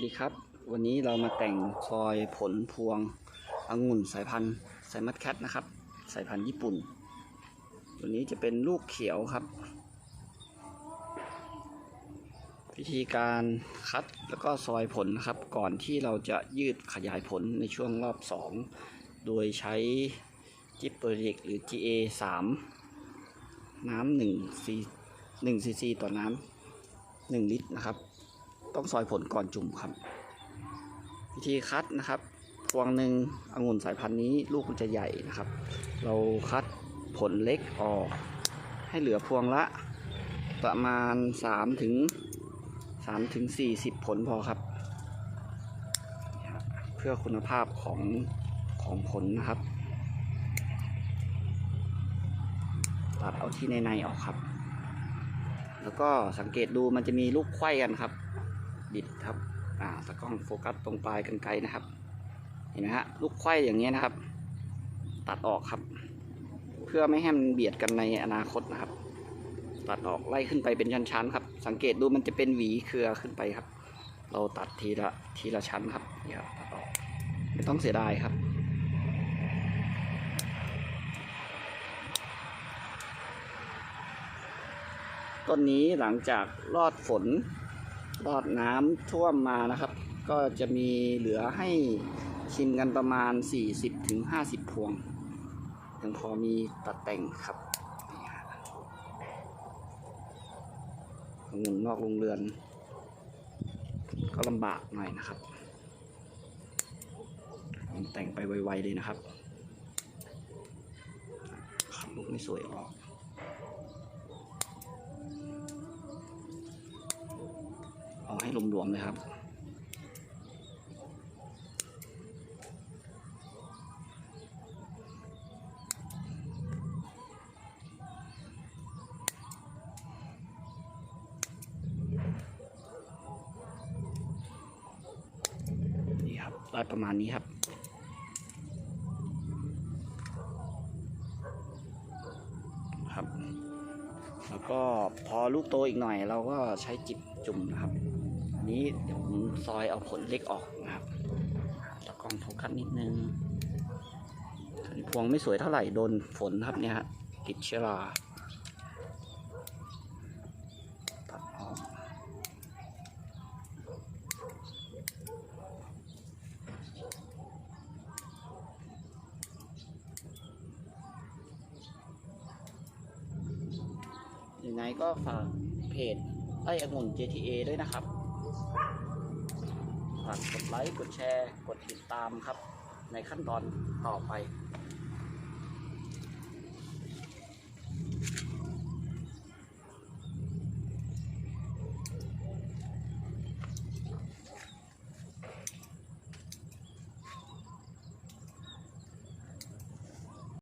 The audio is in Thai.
สดีครับ วันนี้เรามาแต่งซอยผลพวงองุ่นสายพันธุ์ไซมัสแคทนะครับ สายพันธุ์ญี่ปุ่น ตัวนี้จะเป็นลูกเขียวครับ วิธีการคัดแล้วก็ซอยผลนะครับ ก่อนที่เราจะยืดขยายผลในช่วงรอบ 2 โดยใช้จิปเปอร์เิกหรือ GA 3 น้ำ1ซี1ซีซีต่อน้ำ1 ลิตรนะครับ ต้องซอยผลก่อนจุ่มครับ วิธีคัดนะครับพวงหนึ่งองุ่นสายพันธุ์นี้ลูกมันจะใหญ่นะครับ เราคัดผลเล็กออก ให้เหลือพวงละประมาณ3ถึง3ถึง40 ผลพอครับ เพื่อคุณภาพของของผลนะครับ ตัดเอาที่ในในๆออกครับ แล้วก็สังเกตดูมันจะมีลูกไขว้กันครับ บิดครับอ่าตะกล้องโฟกัสตรงปลายกันไกลนะครับ เห็นไหมฮะลูกไขว้อย่างเงี้ยนะครับ ตัดออกครับ เพื่อไม่ให้มันเบียดกันในอนาคตนะครับ ตัดออกไล่ขึ้นไปเป็นชั้นๆครับ สังเกตดูมันจะเป็นหวีเครือขึ้นไปครับ เราตัดทีละทีละชั้นครับนี่ครับตัดออกไม่ต้องเสียดายครับต้นนี้หลังจากรอดฝน รอดน้ำท่วมมานะครับ ก็จะมีเหลือให้ชิมกันประมาณ 40-50ถึงพวง ยังพอมีตัดแต่งครับองุ่นนอกโรงเรือน ก็ลำบากหน่อยนะครับแต่งไปไวๆเลยนะครับขับลูกไม่สวยออก ให้รวมๆเลยครับ นี่ครับได้ประมาณนี้ครับ แล้วก็พอลูกโตอีกหน่อยเราก็ใช้จิบจุ่มนะครับ อันนี้เดี๋ยวผมซอยเอาผลเล็กออกนะครับตะกล้องโฟกัสนิดนึงพวงไม่สวยเท่าไหร่โดนฝนครับเนี่ยฮะติดเชื้อราตัดออกยัง ไงก็ฝากเพจไอ้องุ่น JTA ด้วยนะครับ ฝากกดไลค์ กดแชร์ กดติดตามครับ ในขั้นตอนต่อไป